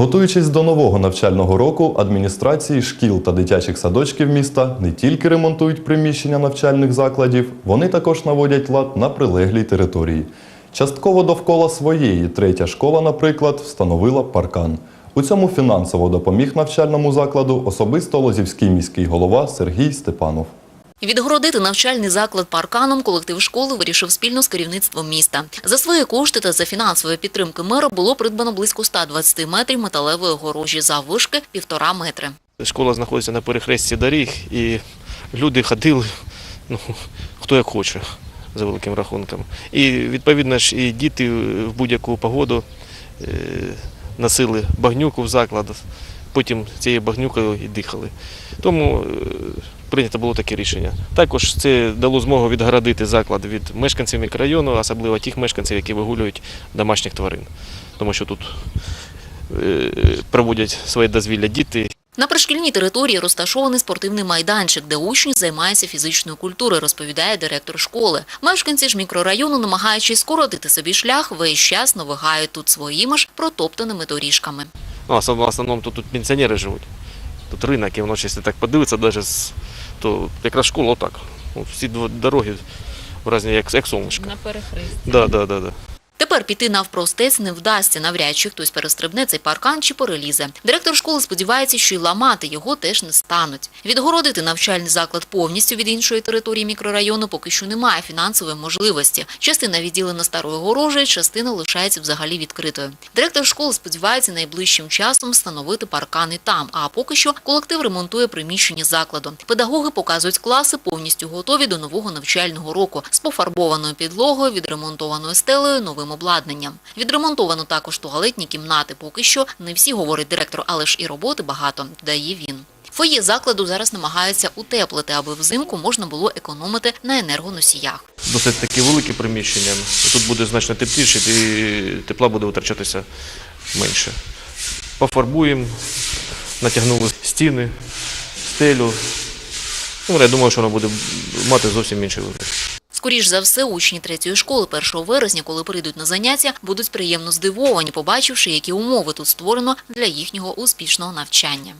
Готуючись до нового навчального року, адміністрації шкіл та дитячих садочків міста не тільки ремонтують приміщення навчальних закладів, вони також наводять лад на прилеглій території. Частково довкола своєї третя школа, наприклад, встановила паркан. У цьому фінансово допоміг навчальному закладу особисто Лозівський міський голова Сергій Степанов. Відгородити навчальний заклад парканом колектив школи вирішив спільно з керівництвом міста. За свої кошти та за фінансової підтримки мера було придбано близько 120 метрів металевої огорожі заввишки півтора метри. Школа знаходиться на перехресті доріг, і люди ходили, ну, хто як хоче, за великим рахунком. І відповідно ж і діти в будь-яку погоду е, носили багнюку в заклад, потім цією багнюкою і дихали. Тому е, прийнято було таке рішення. Також це дало змогу відгородити заклад від мешканців мікрорайону, особливо тих мешканців, які вигулюють домашніх тварин. Тому що тут е, проводять своє дозвілля діти, На пришкільній території розташований спортивний майданчик, де учні займаються фізичною культурою, розповідає директор школи. Мешканці ж мікрорайону, намагаючись скоротити собі шлях, весь час навигають тут своїми ж протоптаними доріжками. Ну, в основному, тут, тут пенсіонери живуть. Тут ринок, і воно, якщо так подивитися, навіть з, то якраз школа отак. Всі дороги дороги вразні, як, як сонечко. На перехресті. Да, да, да, да. Тепер піти навпростець не вдасться, навряд чи хтось перестрибне цей паркан чи перелізе. Директор школи сподівається, що й ламати його теж не стануть. Відгородити навчальний заклад повністю від іншої території мікрорайону поки що немає фінансової можливості. Частина відділена старою огорожею, частина лишається взагалі відкритою. Директор школи сподівається найближчим часом встановити паркан і там. А поки що колектив ремонтує приміщення закладу. Педагоги показують класи повністю готові до нового навчального року з пофарбованою підлогою, відремонтованою стелею, новим обладнанням. Відремонтовано також туалетні кімнати. Поки що не всі, говорить директор, але ж і роботи багато, додає він. Фоє закладу зараз намагаються утеплити, аби взимку можна було економити на енергоносіях. Досить таки велике приміщення. Тут буде значно тепліше, і тепла буде витрачатися менше. Пофарбуємо, натягнули стіни, стелю. Ну, я думаю, що воно буде мати зовсім інший вигляд. Скоріш за все, учні третьої школи 1 вересня, коли прийдуть на заняття, будуть приємно здивовані, побачивши, які умови тут створено для їхнього успішного навчання.